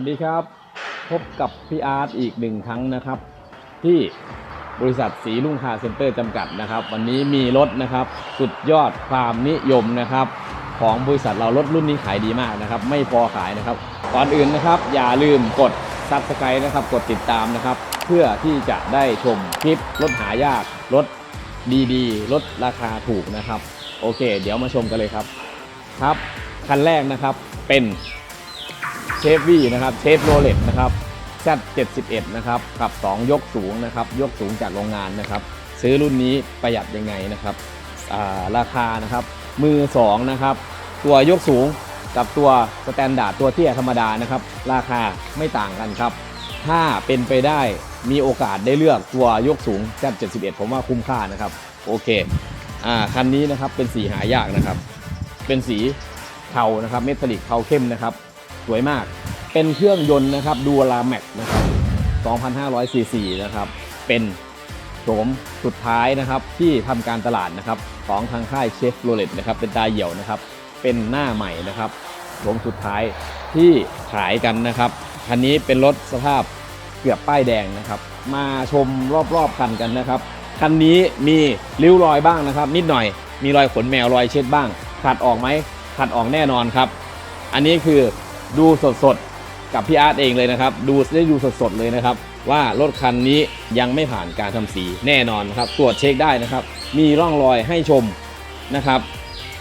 วัสดีครับ พบกับพี่อาร์ตอีกหนึ่งครั้งนะครับ ที่บริษัทสีลุงคาเซ็นเตอร์จำกัดนะครับ วันนี้มีรถนะครับ สุดยอดความนิยมนะครับ ของบริษัทเรารถรุ่นนี้ขายดีมากนะครับ ไม่พอขายนะครับ ก่อนอื่นนะครับ อย่าลืมกดซับสไครต์นะครับ กดติดตามนะครับ เพื่อที่จะได้ชมคลิปรถหายากรถดีๆรถราคาถูกนะครับ โอเค เดี๋ยวมาชมกันเลยครับครับคันแรกนะครับเป็น เชฟวี่นะครับเชฟโรเลตนะครับ Z71 นะครับขับ 2 ยกสูงนะครับ ยกสูงจากโรงงานนะครับ ซื้อรุ่นนี้ประหยัดยังไงนะครับาราคานะครับ มือ 2 นะครับ ตัวยกสูงกับตัวสแตนดาร์ดตัวเตี้ยธรรมดานะครับ ราคาไม่ต่างกันครับ ถ้าเป็นไปได้มีโอกาสได้เลือกตัวยกสูง Z71 ผมว่าคุ้มค่านะครับ โอเคอ่าคันนี้นะครับเป็นสีหายากนะครับ เป็นสีเทานะครับเมทัลลิกเทาเข้มนะครับ สวยมาก เป็นเครื่องยนต์นะครับดูลาแม็กนะครับ2,500ซีซีนะครับ เป็นโฉมสุดท้ายนะครับที่ทำการตลาดนะครับของทางค่ายเชฟโรเลตนะครับเป็นตาเหี่ยวนะครับ เป็นหน้าใหม่นะครับโฉมสุดท้ายที่ขายกันนะครับคันนี้เป็นรถสภาพเกือบป้ายแดงนะครับ มาชมรอบๆคันกันนะครับคันนี้มีริ้วรอยบ้างนะครับ นิดหน่อยมีรอยขนแมวรอยเช็ดบ้างขัดออกไหมขัดออกแน่นอนครับ อันนี้คือ ดูสดๆ กับพี่อาร์ตเองเลยนะครับ ดูได้ดูสดๆเลยนะครับ ว่ารถคันนี้ยังไม่ผ่านการทำสีแน่นอนครับ ตรวจเช็คได้นะครับ มีร่องรอยให้ชมนะครับ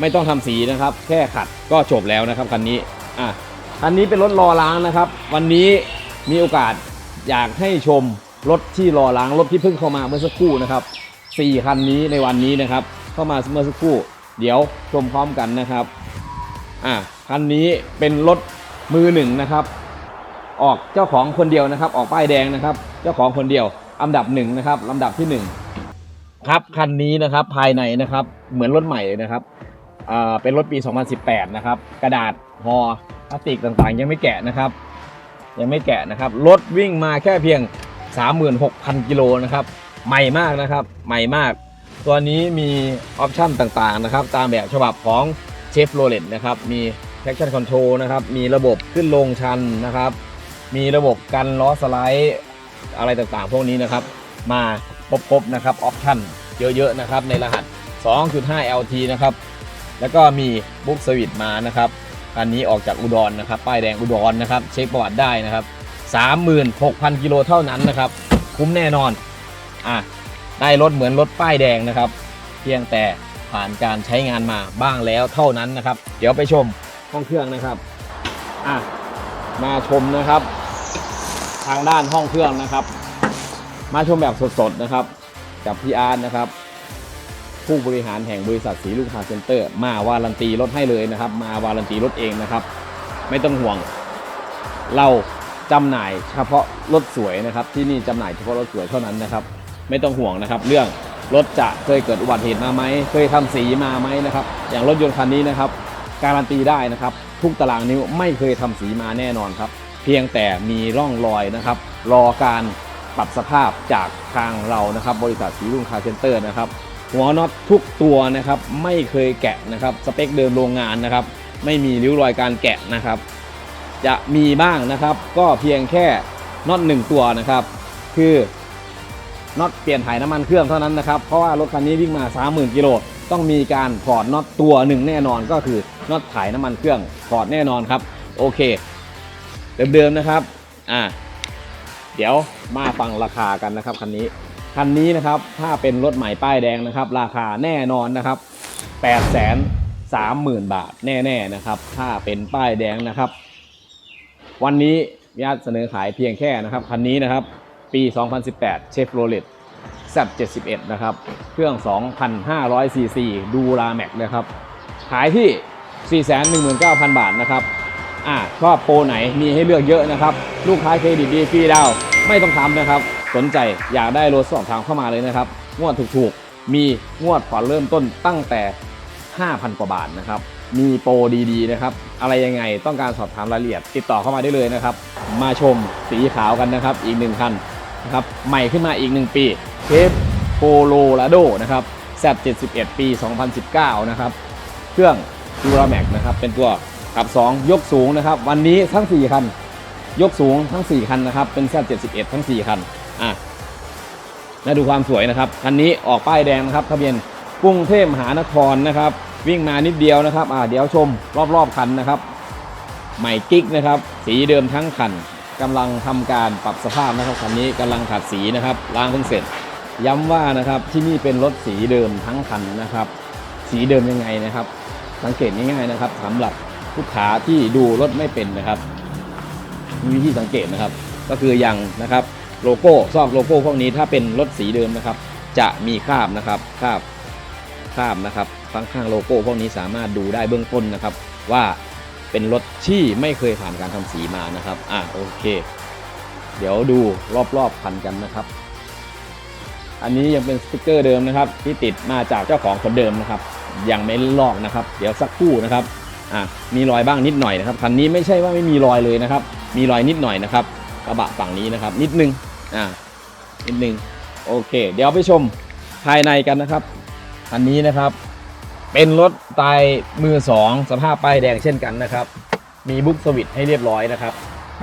ไม่ต้องทำสีนะครับ แค่ขัดก็จบแล้วนะครับคันนี้อะคันนี้เป็นรถรอล้างนะครับ วันนี้มีโอกาสอยากให้ชมรถที่รอล้างรถที่เพิ่งเข้ามาเมื่อสักครู่นะครับสี่คันนี้ในวันนี้นะครับ เข้ามาเมื่อสักครู่ เดี๋ยวชมพร้อมกันนะครับอะคันนี้เป็นรถ มือหนึ่งนะครับ ออกเจ้าของคนเดียวนะครับ ออกป้ายแดงนะครับ เจ้าของคนเดียวอันดับหนึ่งนะครับลำดับที่หนึ่งครับคันนี้นะครับภายในนะครับเหมือนรถใหม่เลยนะครับเป็นรถปี 2018 นะครับ กระดาษหอพลาสติกต่างๆ ยังไม่แกะนะครับ ยังไม่แกะนะครับรถวิ่งมาแค่เพียง 36,000 กิโลนะครับ ใหม่มากนะครับ ใหม่มาก ตัวนี้มีออปชั่นต่างๆนะครับ ตามแบบฉบับของเชฟโรเลตนะครับมี traction control นะครับ มีระบบขึ้นลงชันนะครับ มีระบบกันล้อสไลด์อะไรต่างๆ พวกนี้นะครับ มาครบๆนะครับออปชั่นเยอะๆนะครับในรหัส 2.5 LT นะครับ แล้วก็มีบุ๊กสวิตมานะครับคันนี้ออกจากอุดรนะครับ ป้ายแดงอุดรนะครับ เช็คประวัติได้นะครับ 36,000 กิโลเท่านั้นนะครับ คุ้มแน่นอน อะ ได้รถเหมือนรถป้ายแดงนะครับ เพียงแต่ผ่านการใช้งานมาบ้างแล้วเท่านั้นนะครับ เดี๋ยวไปชม ห้องเครื่องนะครับอะมาชมนะครับ ทางด้านห้องเครื่องนะครับ มาชมแบบสดๆนะครับ กับพี่อาร์ตนะครับ ผู้บริหารแห่งบริษัทสีลูกค้าเซ็นเตอร์ มาวารันตีรถให้เลยนะครับ มาวารันตีรถเองนะครับ ไม่ต้องห่วง เราจำหน่ายเฉพาะรถสวยนะครับ ที่นี่จำหน่ายเฉพาะรถสวยเท่านั้นนะครับ ไม่ต้องห่วงนะครับ เรื่องรถจะเคยเกิดอุบัติเหตุมาไหมเคยทำสีมาไหมนะครับ อย่างรถยนต์คันนี้นะครับ การันตีได้นะครับ ทุกตารางนิ้วไม่เคยทำสีมาแน่นอนครับ เพียงแต่มีร่องรอยนะครับ รอการปรับสภาพจากทางเรานะครับ บริษัทสีรุ่งคาเซนเตอร์นะครับ หัวน็อตทุกตัวนะครับ ไม่เคยแกะนะครับ สเปคเดิมโรงงานนะครับ ไม่มีริ้วรอยการแกะนะครับ จะมีบ้างนะครับ ก็เพียงแค่น็อตหนึ่งตัวนะครับ คือน็อตเปลี่ยนถ่ายน้ำมันเครื่องเท่านั้นนะครับ เพราะว่ารถคันนี้วิ่งมา 30,000 กิโล ต้องมีการถอดน็อตตัวหนึ่งแน่นอนก็คือน็อตถ่ายน้ำมันเครื่องถอดแน่นอนครับ โอเค เดิมๆนะครับอ่าเดี๋ยวมาฟังราคากันนะครับคันนี้คันนี้นะครับถ้าเป็นรถใหม่ป้ายแดงนะครับ ราคาแน่นอนนะครับ8 3 0 0 0 0 บาทแน่ๆนะครับ ถ้าเป็นป้ายแดงนะครับ วันนี้ญาติเสนอขายเพียงแค่นะครับคันนี้นะครับ ปี 2018 Chevrolet Z71 นะครับ เครื่อง 2,500ซีซีดูลาแม็กนะครับ ขายที่ 419,000 บาทนะครับ อ่าชอบโปรไหนมีให้เลือกเยอะนะครับ ลูกค้าเครดิตดีฟรีดาวไม่ต้องทำนะครับ สนใจอยากได้รถสอบถามเข้ามาเลยนะครับ งวดถูกๆ มีงวดผ่อนเริ่มต้นตั้งแต่ 5,000 กว่าบาทนะครับ มีโปรดีๆนะครับ อะไรยังไงต้องการสอบถามรายละเอียด ติดต่อเข้ามาได้เลยนะครับ มาชมสีขาวกันนะครับ อีกหนึ่งคันนะครับ ใหม่ขึ้นมาอีก1ปี เทปโปโลลาโดนะครับ Z71 ปี 2019 นะครับ เครื่องดูราแม็กนะครับ เป็นตัวขับ 2 ยกสูงนะครับ วันนี้ทั้ง 4 คัน ยกสูงทั้ง 4 คันนะครับ เป็น Z71 ทั้ง 4 คัน อะและดูความสวยนะครับ คันนี้ออกป้ายแดงนะครับ ทะเบียนกรุงเทพมหานครนะครับ วิ่งมานิดเดียวนะครับ อ่าเดี๋ยวชมรอบๆคันนะครับ ใหม่กิ๊กนะครับ สีเดิมทั้งคันกำลังทำการปรับสภาพนะครับคันนี้กำลังขัดสีนะครับล้างเพิ่งเสร็จ ย้ำว่านะครับที่นี่เป็นรถสีเดิมทั้งคันนะครับ สีเดิมยังไงนะครับ สังเกตง่ายๆนะครับสำหรับลูกค้าที่ดูรถไม่เป็นนะครับ มีวิธีสังเกตนะครับ ก็คืออย่างนะครับโลโก้ซอกโลโก้พวกนี้ถ้าเป็นรถสีเดิมนะครับ จะมีคราบนะครับคราบคราบนะครับข้างข้างๆโลโก้พวกนี้สามารถดูได้เบื้องต้นนะครับ ว่าเป็นรถที่ไม่เคยผ่านการทำสีมานะครับอะโอเค เดี๋ยวดูรอบๆคันกันนะครับ อันนี้ยังเป็นสติกเกอร์เดิมนะครับ ที่ติดมาจากเจ้าของคนเดิมนะครับยังไม่ลอกนะครับ เดี๋ยวสักครู่นะครับอะมีรอยบ้างนิดหน่อยนะครับคันนี้ไม่ใช่ว่าไม่มีรอยเลยนะครับ มีรอยนิดหน่อยนะครับกระบะฝั่งนี้นะครับ นิดนึงอ่านิดนึงโอเค เดี๋ยวไปชมภายในกันนะครับคันนี้นะครับ เป็นรถตายมือสองสภาพป้ายแดงเช่นกันนะครับ มีบุ๊กสวิตให้เรียบร้อยนะครับ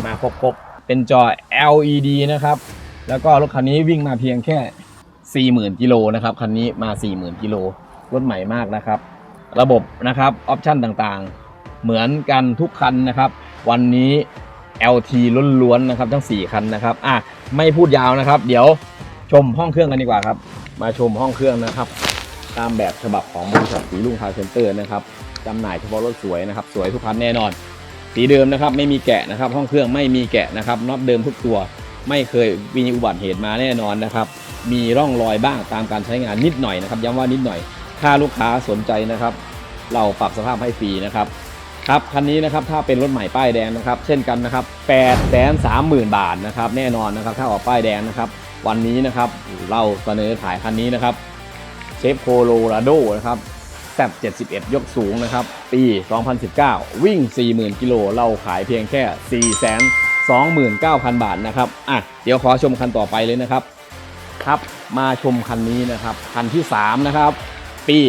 มาครบๆเป็นจอ LED นะครับ แล้วก็รถคันนี้วิ่งมาเพียงแค่ 40,000กิโลนะครับคันนี้มา 40,000กิโลรถใหม่มากนะครับ ระบบนะครับออปชันต่างๆ เหมือนกันทุกคันนะครับ วันนี้ LT ล้วนๆนะครับทั้ง 4 คันนะครับอะไม่พูดยาวนะครับ เดี๋ยวชมห้องเครื่องกันดีกว่าครับ มาชมห้องเครื่องนะครับ ตามแบบฉบับของบริษัทสีลุงคาเซ็นเตอร์นะครับจำหน่ายเฉพาะรถสวยนะครับ สวยทุกคันแน่นอน สีเดิมนะครับ ไม่มีแกะนะครับ ห้องเครื่องไม่มีแกะนะครับน็อตเดิมทุกตัว ไม่เคยมีอุบัติเหตุมาแน่นอนนะครับ มีร่องรอยบ้างตามการใช้งานนิดหน่อยนะครับ ย้ำว่านิดหน่อย ถ้าลูกค้าสนใจนะครับ เราปรับสภาพให้ฟรีนะครับ ครับคันนี้นะครับถ้าเป็นรถใหม่ป้ายแดงนะครับ เช่นกันนะครับ8 3 0 0 0 0 บาทนะครับแน่นอนนะครับถ้าออกป้ายแดงนะครับ วันนี้นะครับเราเสนอขายคันนี้นะครับเชฟโคโลราโดนะครับแซบ71 ยกสูงนะครับ ปี 2019 วิ่ง 40,000 กิโล เราขายเพียงแค่ 29,000 บาทนะครับอะเดี๋ยวขอชมคันต่อไปเลยนะครับครับมาชมคันนี้นะครับคันที่ 3 นะครับ ปี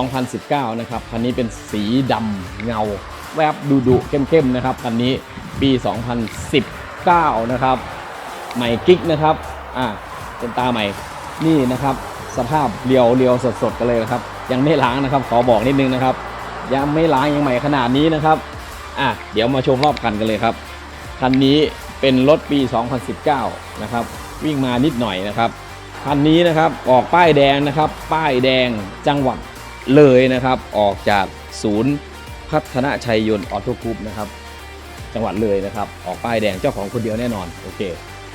2019 นะครับคันนี้เป็นสีดำเงา แวบดุดุเข้มๆนะครับคันนี้ปี 2019 นะครับใหม่กิ๊กนะครับอ่าเป็นตาใหม่นี่นะครับสภาพเรียวเรียวสดสดๆกันเลยนะครับ ยังไม่ล้างนะครับ ขอบอกนิดนึงนะครับ ยังไม่ล้างยังใหม่ขนาดนี้นะครับอะเดี๋ยวมาชมรอบคันกันเลยครับ คันนี้เป็นรถปี 2019 นะครับ วิ่งมานิดหน่อยนะครับ คันนี้นะครับออกป้ายแดงนะครับ ป้ายแดงจังหวัดเลยนะครับ ออกจากศูนย์พัฒนาชัยยนต์ออโต้กรุ๊ปนะครับ จังหวัดเลยนะครับ ออกป้ายแดงเจ้าของคนเดียวแน่นอน โอเค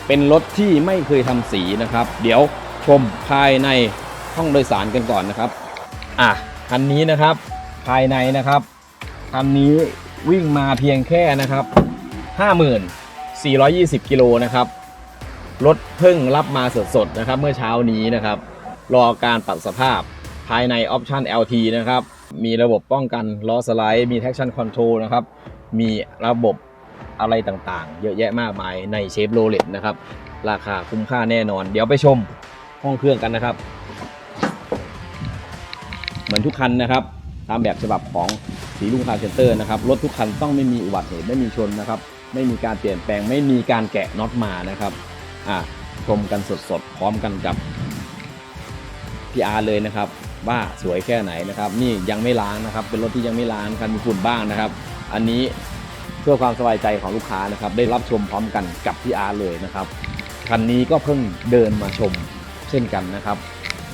เป็นรถที่ไม่เคยทำสีนะครับ เดี๋ยวชมภายในห้องโดยสารกันก่อนนะครับ อะ คันนี้นะครับ ภายในนะครับ คันนี้วิ่งมาเพียงแค่นะครับ 50,420 กิโลนะครับ รถเพิ่งรับมาสดๆนะครับ เมื่อเช้านี้นะครับ รอการปรับสภาพภายในออปชัน LT นะครับ มีระบบป้องกันล้อสไลด์ มี traction control นะครับ มีระบบอะไรต่างๆ เยอะแยะมากมายในเชฟโรเลตนะครับ ราคาคุ้มค่าแน่นอน เดี๋ยวไปชมห้องเครื่องกันนะครับ เหมือนทุกคันนะครับ ตามแบบฉบับของสีลุงคาร์เซนเตอร์นะครับ รถทุกคันต้องไม่มีอุบัติเหตุไม่มีชนนะครับ ไม่มีการเปลี่ยนแปลง ไม่มีการแกะน็อตมานะครับอะชมกันสดๆ พร้อมกันกับพี่อาร์เลยนะครับ ว่าสวยแค่ไหนนะครับ นี่ยังไม่ล้างนะครับ เป็นรถที่ยังไม่ล้างคันมีฝุ่นบ้างนะครับ อันนี้เพื่อความสบายใจของลูกค้านะครับ ได้รับชมพร้อมกันกับพี่อาร์เลยนะครับคันนี้ก็เพิ่งเดินมาชมเช่นกันนะครับ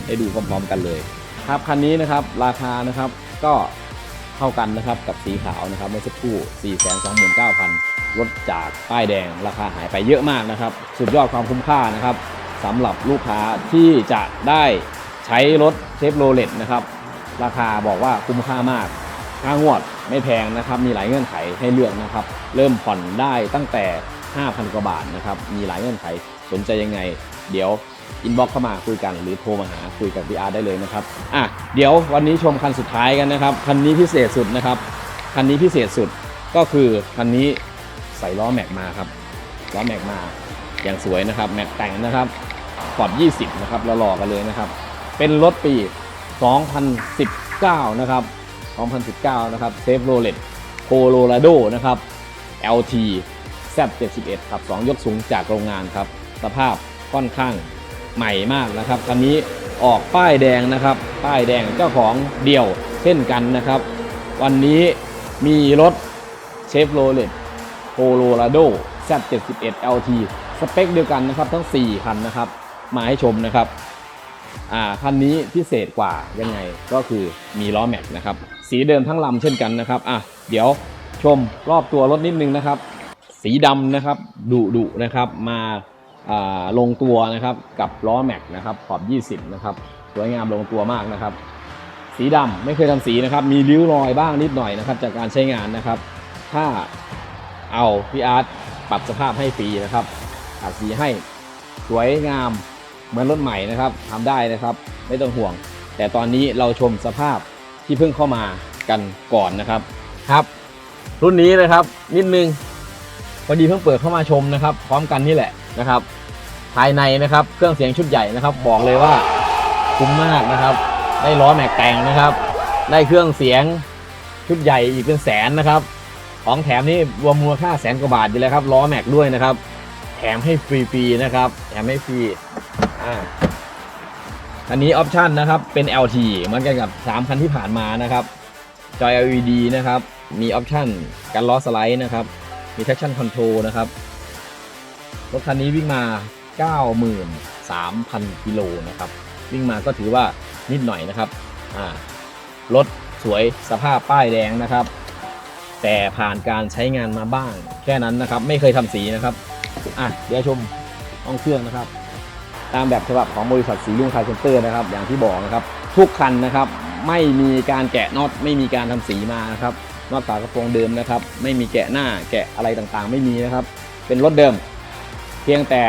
ได้ดูพร้อมๆกันเลยครับคันนี้นะครับราคานะครับก็เท่ากันนะครับกับสีขาวนะครับเมื่อสักครู่ 429,000 ลดจากป้ายแดงราคาหายไปเยอะมากนะครับ สุดยอดความคุ้มค่านะครับสำหรับลูกค้าที่จะได้ใช้รถเชฟโรเลตนะครับ ราคาบอกว่าคุ้มค่ามากค่างวดไม่แพงนะครับ มีหลายเงื่อนไขให้เลือกนะครับ เริ่มผ่อนได้ตั้งแต่ 5,000 กว่าบาทนะครับ มีหลายเงื่อนไขสนใจยังไง เดี๋ยวอินบ็อกเข้ามาคุยกันหรือโทรมาหาคุยกับพี่อาร์ได้เลยนะครับอะเดี๋ยววันนี้ชมคันสุดท้ายกันนะครับ คันนี้พิเศษสุดนะครับ คันนี้พิเศษสุดก็คือคันนี้ ใส่ล้อแม็กมาครับล้อแม็กมาอย่างสวยนะครับแม็กแต่งนะครับขอบ20 นะครับเราหล่อกันเลยนะครับ เป็นรถปี 2019 นะครับ 2019 นะครับเซฟโรเลตโคโลราโดนะครับ LT Z71 ครับ 2 ยกสูงจากโรงงานครับ สภาพค่อนข้างใหม่มากนะครับ คันนี้ออกป้ายแดงนะครับ ป้ายแดงเจ้าของเดี่ยวเช่นกันนะครับ วันนี้มีรถเชฟโรเลต โ o โ o ราโด Z71 LT สเปคเดียวกันนะครับทั้ง 4 คันนะครับ มาให้ชมนะครับอ่าคันนี้พิเศษกว่ายังไงก็คือมีล้อแม็กนะครับ สีเดิมทั้งลำเช่นกันนะครับอะเดี๋ยวชมรอบตัวรถนิดนึงนะครับ สีดำนะครับดุดุนะครับมาอ่าลงตัวนะครับกับล้อแม็กนะครับขอบ 20 นะครับสวยงามลงตัวมากนะครับ สีดำไม่เคยทำสีนะครับ มีริ้วรอยบ้างนิดหน่อยนะครับ จากการใช้งานนะครับ ถ้า เอาพี่อาร์ตปรับสภาพให้ฟรีนะครับตัดสีให้สวยงามเหมือนรถใหม่นะครับทำได้นะครับไม่ต้องห่วง แต่ตอนนี้เราชมสภาพที่เพิ่งเข้ามากันก่อนนะครับครับ รุ่นนี้นะครับนิดนึงพอดีเพิ่งเปิดเข้ามาชมนะครับ พร้อมกันนี่แหละนะครับ ภายในนะครับเครื่องเสียงชุดใหญ่นะครับ บอกเลยว่าคุ้มมากนะครับ ได้ล้อแม็กแต่งนะครับ ได้เครื่องเสียงชุดใหญ่อีกเป็นแสนนะครับ ของแถมนี่รวมมูลค่าแสนกว่าบาทอยู่แล้วครับล้อแม็กด้วยนะครับ แถมให้ฟรีๆนะครับ แถมให้ฟรีอ่าอันนี้ออปชันนะครับเป็น LT เหมือนกันกับ 3 คันที่ผ่านมานะครับ จอย LED นะครับ มีออปชันการล้อสไลด์นะครับ มี traction control นะครับรถคันนี้วิ่งมา 93,000 กิโลนะครับ วิ่งมาก็ถือว่านิดหน่อยนะครับอ่ารถสวยสภาพป้ายแดงนะครับ แต่ผ่านการใช้งานมาบ้าง แค่นั้นนะครับ ไม่เคยทำสีนะครับอะเดี๋ยวชมห้องเครื่องนะครับ ตามแบบฉบับของบริษัทสีลุงคาร์เซนเตอร์นะครับ อย่างที่บอกนะครับ ทุกคันนะครับไม่มีการแกะน็อตไม่มีการทำสีมานะครับน็อตฝากระโปรงเดิมนะครับ ไม่มีแกะหน้าแกะอะไรต่างๆ ไม่มีนะครับ เป็นรถเดิม เพียงแต่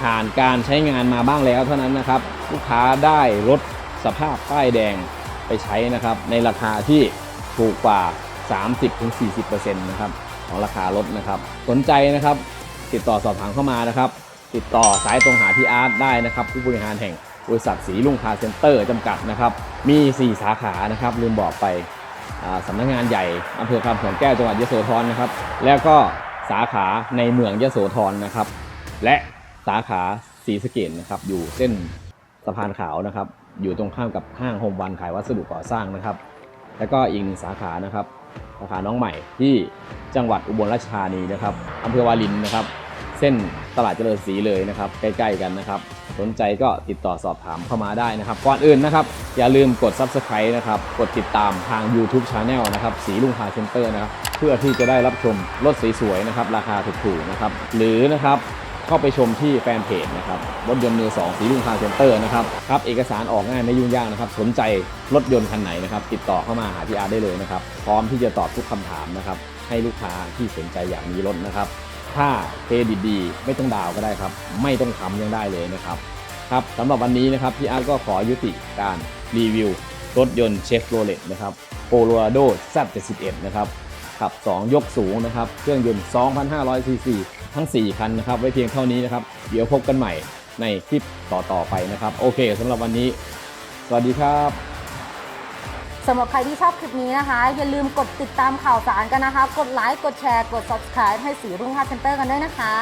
ผ่านการใช้งานมาบ้างแล้วเท่านั้นนะครับ ลูกค้าได้รถสภาพป้ายแดงไปใช้นะครับ ในราคาที่ถูกกว่า 30-40%นะครับของราคารถนะครับ สนใจนะครับ ติดต่อสอบถามเข้ามานะครับ ติดต่อสายตรงหาพี่อาร์ตได้นะครับ ผู้บริหารแห่งบริษัทสีลุงคาเซ็นเตอร์จำกัดนะครับ มี 4 สาขานะครับ ลืมบอกไปสำนักงานใหญ่อำเภอคำเขื่อนแก้วจังหวัดยโสธรนะครับ แล้วก็สาขาในเมืองยโสธรนะครับ และสาขาศรีสะเกดนะครับ อยู่เส้นสะพานขาวนะครับ อยู่ตรงข้ามกับห้างโฮมวันขายวัสดุก่อสร้างนะครับ แล้วก็อีกหนึ่งสาขานะครับ สาขาน้องใหม่ที่จังหวัดอุบลราชธานีนะครับอำเภอวารินนะครับ เส้นตลาดเจริญศรีเลยนะครับ ใกล้ๆกันนะครับ สนใจก็ติดต่อสอบถามเข้ามาได้นะครับ ก่อนอื่นนะครับ อย่าลืมกด Subscribe นะครับ กดติดตามทาง YouTube Channel นะครับสีลุงคาเซ็นเตอร์นะครับ เพื่อที่จะได้รับชมรถสวยๆนะครับ ราคาถูกๆนะครับ หรือนะครับ เข้าไปชมที่แฟนเพจนะครับรถยนต์มือสองสีลุงคาเซ็นเตอร์นะครับครับเอกสารออกง่ายไม่ยุ่งยากนะครับ สนใจรถยนต์คันไหนนะครับติดต่อเข้ามาหาพี่อาร์ได้เลยนะครับ พร้อมที่จะตอบทุกคำถามนะครับให้ลูกค้าที่สนใจอยากมีรถนะครับ ถ้าเครดิตดีไม่ต้องดาวก็ได้ครับ ไม่ต้องค้ำยังได้เลยนะครับครับสำหรับวันนี้นะครับพี่อาร์ตก็ขอยุติการรีวิวรถยนต์เชฟโรเลตนะครับโปโลราโด Z71 นะครับ ขับ 2 ยกสูงนะครับ เครื่องยนต์ 2,500 ซีซีทั้ง 4 คันนะครับ ไว้เพียงเท่านี้นะครับ เดี๋ยวพบกันใหม่ในคลิปต่อ ๆ ไปนะครับ โอเคสำหรับวันนี้ สวัสดีครับสำหรับใครที่ชอบคลิปนี้นะคะ อย่าลืมกดติดตามข่าวสารกันนะคะ กดไลค์กดแชร์กด subscribe ให้สีรุ่งค่าเซ็นเตอร์กันด้วยนะคะ